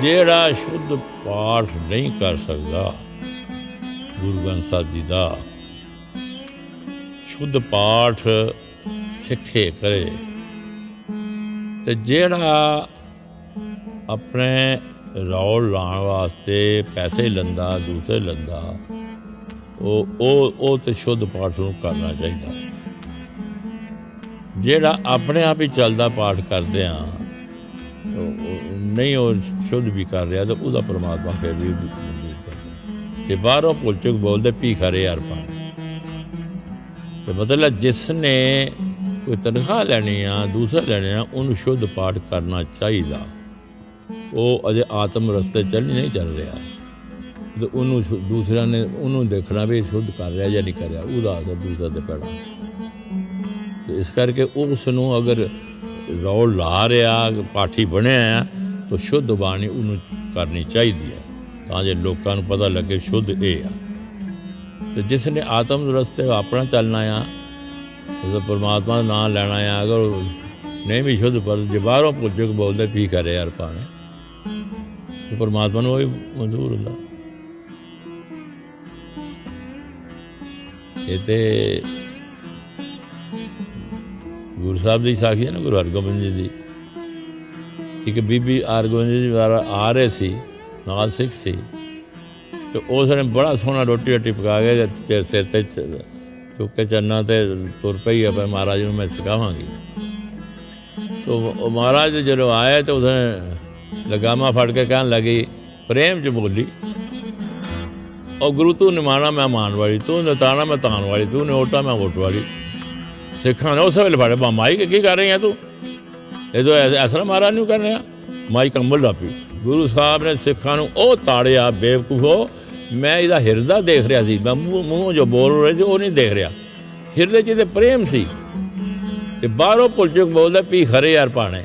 ਜਿਹੜਾ ਸ਼ੁੱਧ ਪਾਠ ਨਹੀਂ ਕਰ ਸਕਦਾ, ਗੁਰੂ ਗ੍ਰੰਥ ਸਾਹਿਬ ਜੀ ਦਾ ਸ਼ੁੱਧ ਪਾਠ ਸਿੱਖੇ ਕਰੇ, ਤੇ ਜਿਹੜਾ ਆਪਣੇ ਰੌਲ ਲਾਉਣ ਵਾਸਤੇ ਪੈਸੇ ਲੰਦਾ, ਦੂਸਰੇ ਲੰਦਾ, ਉਹ ਉਹ ਉਹ ਤੇ ਸ਼ੁੱਧ ਪਾਠ ਨੂੰ ਕਰਨਾ ਚਾਹੀਦਾ। ਜਿਹੜਾ ਆਪਣੇ ਆਪ ਹੀ ਚੱਲਦਾ ਪਾਠ ਕਰਦੇ ਆ ਨਹੀਂ ਉਹ ਸ਼ੁੱਧ ਵੀ ਕਰ ਰਿਹਾ ਤਾਂ ਉਹਦਾ ਪਰਮਾਤਮਾ ਫਿਰ ਵੀ ਉਹਦੀ ਕਰਦਾ ਤੇ ਬਾਹਰੋਂ ਪੁਲਚੁਕ ਬੋਲਦੇ, ਭੀ ਯਾਰ ਪਾਣੀ। ਤੇ ਮਤਲਬ ਜਿਸ ਨੇ ਕੋਈ ਤਨਖਾਹ ਲੈਣੀ ਆ, ਦੂਸਰਾ ਲੈਣੀ ਆ, ਉਹਨੂੰ ਸ਼ੁੱਧ ਪਾਠ ਕਰਨਾ ਚਾਹੀਦਾ। ਉਹ ਅਜੇ ਆਤਮ ਰਸਤੇ ਚੱਲ ਨਹੀਂ ਚੱਲ ਰਿਹਾ। ਤੇ ਉਹਨੂੰ ਸ਼ੁ- ਦੂਸਰਿਆਂ ਨੇ ਉਹਨੂੰ ਦੇਖਣਾ ਵੀ ਸ਼ੁੱਧ ਕਰ ਰਿਹਾ ਜਾਂ ਨਹੀਂ ਕਰ ਰਿਹਾ, ਉਹਦਾ ਅਸਰ ਦੂਸਰਾ ਤੇ ਪੈਣਾ। ਤੇ ਇਸ ਕਰਕੇ ਉਸ ਨੂੰ ਅਗਰ ਰੌਲ ਲਾ ਰਿਹਾ, ਪਾਠੀ ਬਣਿਆ ਆ, ਤਾਂ ਸ਼ੁੱਧ ਬਾਣੀ ਉਹਨੂੰ ਕਰਨੀ ਚਾਹੀਦੀ ਹੈ ਤਾਂ ਜੇ ਲੋਕਾਂ ਨੂੰ ਪਤਾ ਲੱਗੇ ਸ਼ੁੱਧ ਇਹ ਆ। ਤੇ ਜਿਸ ਨੇ ਆਤਮ ਰਸਤੇ ਆਪਣਾ ਚੱਲਣਾ ਆ, ਉਹਦਾ ਪਰਮਾਤਮਾ ਦਾ ਨਾਮ ਲੈਣਾ ਆ, ਅਗਰ ਨਹੀਂ ਵੀ ਸ਼ੁੱਧ ਪਰ ਜੇ ਬਾਹਰੋਂ ਪੁੱਛੋ ਬੋਲਦੇ ਪੀ ਕਰੇ ਯਾਰ ਪਾਣੀ ਤੇ ਪਰਮਾਤਮਾ ਨੂੰ ਉਹ ਵੀ ਮਨਜ਼ੂਰ ਹੁੰਦਾ। ਇਹ ਤੇ ਗੁਰੂ ਸਾਹਿਬ ਦੀ ਸਾਖੀ ਹੈ ਨਾ, ਗੁਰੂ ਹਰਗੋਬਿੰਦ ਜੀ ਦੀ। ਇੱਕ ਬੀਬੀ ਹਰਗੋਬਿੰਦ ਜੀ ਵਾਲਾ ਆ ਰਹੇ ਸੀ, ਨਾਲ ਸਿੱਖ ਸੀ। ਤੇ ਉਸ ਨੇ ਬੜਾ ਸੋਹਣਾ ਰੋਟੀ ਰੋਟੀ ਪਕਾ ਕੇ ਤੇ ਸਿਰ ਤੇ ਚ- ਚੁੱਕ ਕੇ ਚੰਨਾ ਤੇ ਤੁਰ ਪਈ ਆ ਮਹਾਰਾਜ ਨੂੰ ਮੈਂ ਸਿਖਾਵਾਂਗੀ। ਤੋ ਉਹ ਮਹਾਰਾਜ ਜਦੋਂ ਆਏ ਤੇ ਉਸਨੇ ਲਗਾਮਾ ਫੜ ਕੇ ਕਹਿਣ ਲੱਗੀ, ਪ੍ਰੇਮ ਚ ਬੋਲੀ। ਉਹ ਗੁਰੂ ਤੂੰ ਨਿਮਾਣਾ ਮੈਂ ਮਾਨ ਵਾਲੀ, ਤੂੰ ਨਤਾਣਾ ਮੈਂ ਤਾਣ ਵਾਲੀ, ਤੂੰ ਨੇ ਮੈਂ ਓਟ ਵਾਲੀ। ਸਿੱਖਾਂ ਨੇ ਉਸ ਵੇਲੇ ਫੜੇ ਬਾ ਮਾਈ ਕੀ ਕਰ ਰਹੀ ਆ ਤੂੰ? ਇਹ ਤਾਂ ਐਸ- ਐਸਾ ਮਹਾਰਾਜ ਨੂੰ ਕਰ ਰਿਹਾ ਮਾਈ ਕੰਬਲ ਲਾਪੀ ਗੁਰੂ ਸਾਹਿਬ ਨੇ ਸਿੱਖਾਂ ਨੂੰ ਉਹ ਤਾੜਿਆ, ਬੇਵਕੂਫੋ ਮੈਂ ਇਹਦਾ ਹਿਰਦਾ ਦੇਖ ਰਿਹਾ ਸੀ। ਮੈਂ ਮੂੰਹ ਮੂੰਹ ਜੋ ਬੋਲ ਰਹੇ ਸੀ, ਉਹ ਨਹੀਂ ਦੇਖ ਰਿਹਾ। ਹਿਰਦੇ 'ਚ ਤੇ ਪ੍ਰੇਮ ਸੀ। ਤੇ ਬਾਹਰੋਂ ਪੁਲਚੁਕ ਬੋਲਦਾ ਪੀ ਖਰੇ ਯਾਰ ਪਾਣੇ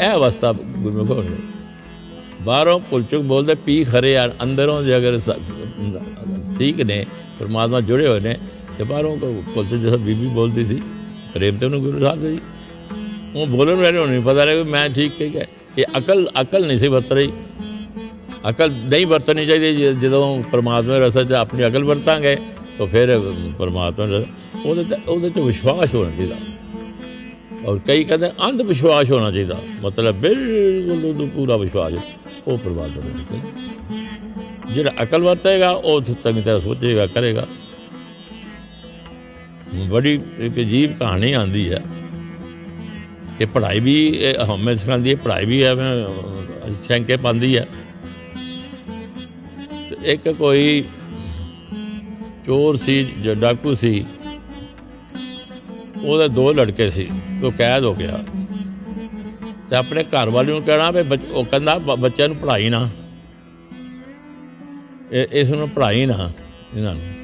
ਇਹ ਅਵਸਥਾ ਗੁਰਮੁਖ ਹੋ ਗਈ ਬਾਹਰੋਂ ਪੁਲਚੁਕ ਬੋਲਦੇ ਪੀ ਖਰੇ ਯਾਰ। ਅੰਦਰੋਂ ਜੇ ਅਗਰ ਸ- ਸਿੱਖ ਨੇ, ਪਰਮਾਤਮਾ ਜੁੜੇ ਹੋਏ ਨੇ, ਤੇ ਬਾਹਰੋਂ ਪੁਲਚੁਕ ਜਿਹਾ ਬੀਬੀ ਬੋਲਦੀ ਸੀ ਪ੍ਰੇਮ ਤੇ ਉਹਨੂੰ ਗੁਰੂ ਸਾਹਿਬ ਜੀ। ਉਹ ਬੋਲਣ ਵਾਲੇ ਨੂੰ ਨਹੀਂ ਪਤਾ ਲੱਗਾ ਵੀ ਮੈਂ ਠੀਕ ਕਹੀ ਗਿਆ ਇਹ ਅਕਲ ਅਕਲ ਨਹੀਂ ਸੀ ਵਰਤ ਰਹੀ। ਅਕਲ ਨਹੀਂ ਵਰਤਣੀ ਚਾਹੀਦੀ ਜਦੋਂ ਪਰਮਾਤਮਾ ਦੇ ਰਸਤੇ 'ਚ ਆਪਣੀ ਅਕਲ ਵਰਤਾਂਗੇ, ਤਾਂ ਫਿਰ ਪਰਮਾਤਮਾ ਦੇ- ਉਹਦੇ ਤੇ ਉਹਦੇ 'ਚ ਵਿਸ਼ਵਾਸ ਹੋਣਾ ਚਾਹੀਦਾ। ਔਰ ਕਈ ਕਹਿੰਦੇ ਅੰਧ ਵਿਸ਼ਵਾਸ ਹੋਣਾ ਚਾਹੀਦਾ। ਮਤਲਬ ਬਿਲਕੁਲ ਉਹਨੂੰ ਪੂਰਾ ਵਿਸ਼ਵਾਸ। ਉਹ ਪਰਮਾਤਮਾ ਦੇ ਜਿਹੜਾ ਅਕਲ ਵਰਤੇਗਾ, ਉਹ ਚੰਗੀ ਤਰ੍ਹਾਂ ਸੋਚੇਗਾ, ਕਰੇਗਾ। ਬੜੀ ਇੱਕ ਅਜੀਬ ਕਹਾਣੀ ਆਂਦੀ ਹੈ। ਕਿ ਪੜ੍ਹਾਈ ਵੀ, ਇਹ ਹਮੇ ਸਿਖਾਉਂਦੀ ਹੈ, ਪੜ੍ਹਾਈ ਵੀ ਐਵੇਂ ਸ਼ੰਕੇ ਪਾਉਂਦੀ ਹੈ। ਤੇ ਇੱਕ ਕੋਈ ਚੋਰ ਸੀ, ਜੋ ਡਾਕੂ ਸੀ, ਉਹਦੇ ਦੋ ਲੜਕੇ ਸੀ, ਤੇ ਉਹ ਕੈਦ ਹੋ ਗਿਆ। ਤੇ ਆਪਣੇ ਘਰ ਵਾਲੇ ਨੂੰ ਕਹਿਣਾ ਵੀ ਬੱਚ- ਉਹ ਕਹਿੰਦਾ ਬੱਚਿਆਂ ਨੂੰ ਪੜ੍ਹਾਈ ਨਾ। ਇਹ, ਇਸ ਨੂੰ ਪੜ੍ਹਾਈ ਨਾ, ਇਹਨਾਂ ਨੂੰ।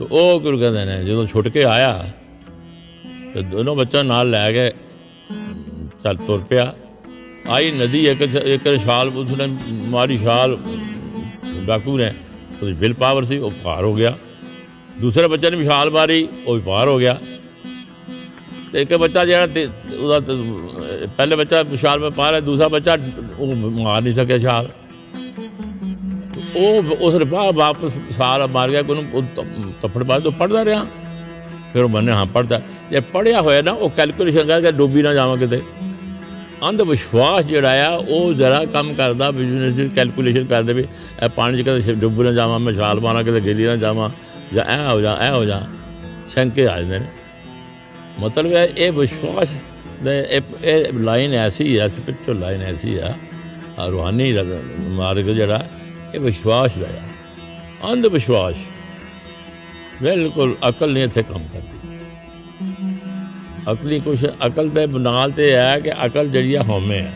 ਤੇ ਉਹ ਗੁਰੂ ਕਹਿੰਦੇ ਨੇ ਜਦੋਂ ਛੁੱਟ ਕੇ ਆਇਆ ਤੇ ਦੋਨੋਂ ਬੱਚਾ ਨਾਲ ਲੈ ਕੇ ਚੱਲ ਤੁਰ ਪਿਆ ਆਈ ਨਦੀ ਇੱਕ ਇੱਕ ਛਾਲ ਉਸਨੇ ਮਾਰੀ ਛਾਲ ਡਾਕੂ ਨੇ ਉਹਦੀ ਵਿਲ ਪਾਵਰ ਸੀ ਉਹ ਪਾਰ ਹੋ ਗਿਆ ਦੂਸਰੇ ਬੱਚੇ ਨੇ ਵੀ ਛਾਲ ਮਾਰੀ ਉਹ ਵੀ ਪਾਰ ਹੋ ਗਿਆ ਤੇ ਇੱਕ ਬੱਚਾ ਜਿਹੜਾ ਤੇ- ਉਹਦਾ ਤੇ ਪਹਿਲੇ ਬੱਚਾ ਛਾਲ ਵਿੱਚ ਪਾਰ ਹੈ ਦੂਸਰਾ ਬੱਚਾ ਉਹ ਉਹ ਉਸ ਨੇ ਵਾਪਸ ਸਾਰਾ ਮਾਰ ਗਿਆ ਕੋਈ ਉਹਨੂੰ ਤੱਫੜ ਮਾਰ ਤੋਂ ਪੜਦਾ ਰਿਹਾ। ਫਿਰ ਉਹ ਮੰਨੇ, ਹਾਂ ਪੜਦਾ ਜੇ ਪੜਿਆ ਹੋਇਆ ਨਾ, ਉਹ ਕੈਲਕੂਲੇਸ਼ਨ ਕਰਕੇ ਡੁੱਬੀ ਨਾ ਜਾਵਾਂ ਕਿਤੇ। ਅੰਧ ਵਿਸ਼ਵਾਸ ਜਿਹੜਾ ਆ, ਉਹ ਜ਼ਰਾ ਕੰਮ ਕਰਦਾ ਬਿਜ਼ਨਸ ਦੀ ਕੈਲਕੂਲੇਸ਼ਨ ਕਰਦੇ ਵੀ ਇਹ ਪਾਣੀ 'ਚ ਕਦੇ ਡੁੱਬ ਨਾ ਜਾਵਾਂ, ਮੈਂ ਛਾਲ ਮਾਰਾਂ ਕਿਤੇ ਗਿੱਲੀ ਨਾ ਜਾਵਾਂ, ਜਾਂ ਐ ਹੋ ਜਾ, ਐ ਹੋ ਜਾ। ਸ਼ੰਕੇ ਆ ਜਾਂਦੇ ਨੇ। ਮਤਲਬ ਹੈ ਇਹ ਵਿਸ਼ਵਾਸ ਇਹ- ਲਾਈਨ ਐਸੀ ਹੈ ਸਪਿਰਚੁਅਲ ਲਾਈਨ ਐਸੀ ਆ। ਰੂਹਾਨੀ ਮਾਰਗ ਜਿਹੜਾ ਇਹ ਵਿਸ਼ਵਾਸ ਦਾ ਆ ਅੰਧ ਵਿਸ਼ਵਾਸ ਬਿਲਕੁਲ ਅਕਲ ਨਹੀਂ ਇੱਥੇ ਕੰਮ ਕਰਦੀ ਅਕਲੀ ਕੁਛ ਅਕਲ ਦੇ ਨਾਲ ਤੇ ਹੈ ਕਿ ਅਕਲ ਜਿਹੜੀ ਆ ਹਉਮੈ ਹੈ।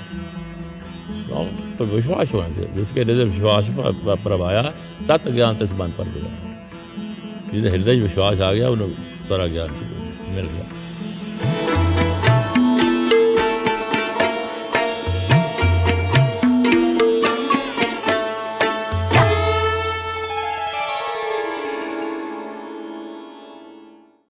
ਪਰ ਵਿਸ਼ਵਾਸ ਹੋਣਾ ਚਾਹੀਦਾ। ਜਿਸ ਕੇ ਹृदय ਵਿਸ਼ਵਾਸ ਪ- ਪ- ਤਤ ਗਿਆਨ ਤੇ ਸੰਬੰਧ ਪਰ ਗਿਆ ਜਿਹਦੇ ਹਿਰਦੇ 'ਚ ਵਿਸ਼ਵਾਸ ਆ ਗਿਆ, ਉਹਨੂੰ ਸਾਰਾ ਗਿਆਨ ਮਿਲ ਗਿਆ।